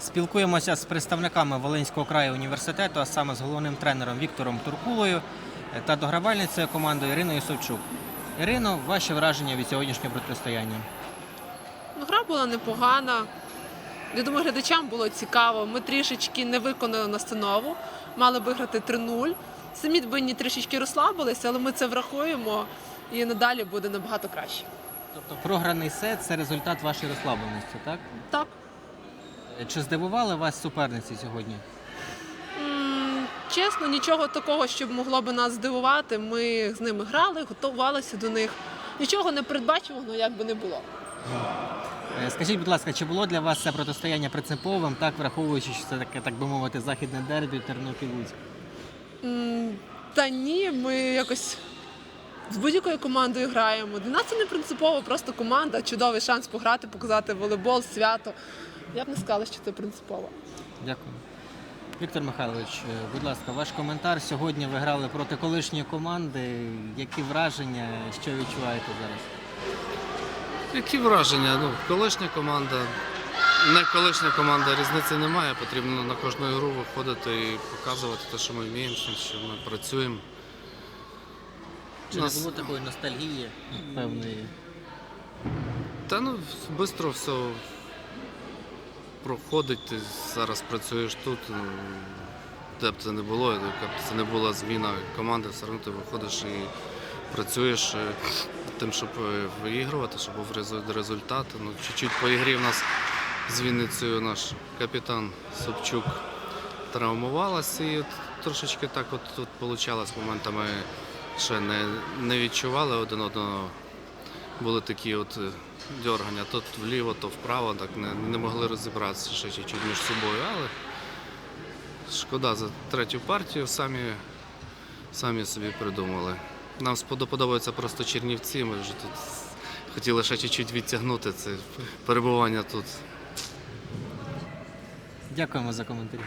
Спілкуємося з представниками Волинського краю університету, а саме з головним тренером Віктором Туркулою е, та догравальницею командою Іриною Совчук. Ірино, ваші враження від сьогоднішнього протистояння? Ну, гра була непогана. Я думаю, глядачам було цікаво. Ми трішечки не виконали настанову, мали виграти 3-0. Самі бинні трішечки розслабилися, але ми це врахуємо і надалі буде набагато краще. Тобто програний сет це результат вашої розслабленості, так? Так. Чи здивували вас суперниці сьогодні? Чесно, нічого такого, щоб могло би нас здивувати. Ми з ними грали, готувалися до них. Нічого не передбачуваного, як би не було. Е, Скажіть, будь ласка, чи було для вас це протистояння принциповим, так враховуючи, що це таке, так би мовити, західне дербі Тернопіль-Луцьк? Та ні, ми якось з будь-якою командою граємо. Для нас це не принципово, просто команда, чудовий шанс пограти, показати волейбол, свято. Я б не сказала, що це принципово. Дякую. Віктор Михайлович, е, будь ласка, ваш коментар. Сьогодні ви грали проти колишньої команди. Які враження, що відчуваєте зараз? Які враження? Ну, колишня команда, не колишня команда, різниці немає. Потрібно на кожну ігру виходити і показувати те, що ми вміємо, що ми працюємо. Чи Нас- не було такої ностальгії певної? Та ну, швидко все проходить. Ти зараз працюєш тут. Де б це не було, яка б це не була зміна команди, все одно ти виходиш і працюєш е, тим, щоб е, виігрувати, щоб був результат. Ну, чуть-чуть по ігрі в нас з Вінницею наш капітан Собчук травмувалася і трошечки так от тут вийшло моментами ще не, не відчували один одного були такі от е, дергання, то вліво, то вправо, так не, не могли розібратися ще чуть-чуть між собою, але шкода за третю партію, самі, самі собі придумали. Нам сподо- подобаються просто Чернівці, ми вже тут хотіли ще чуть-чуть відтягнути це перебування тут. Дякуємо за коментарі.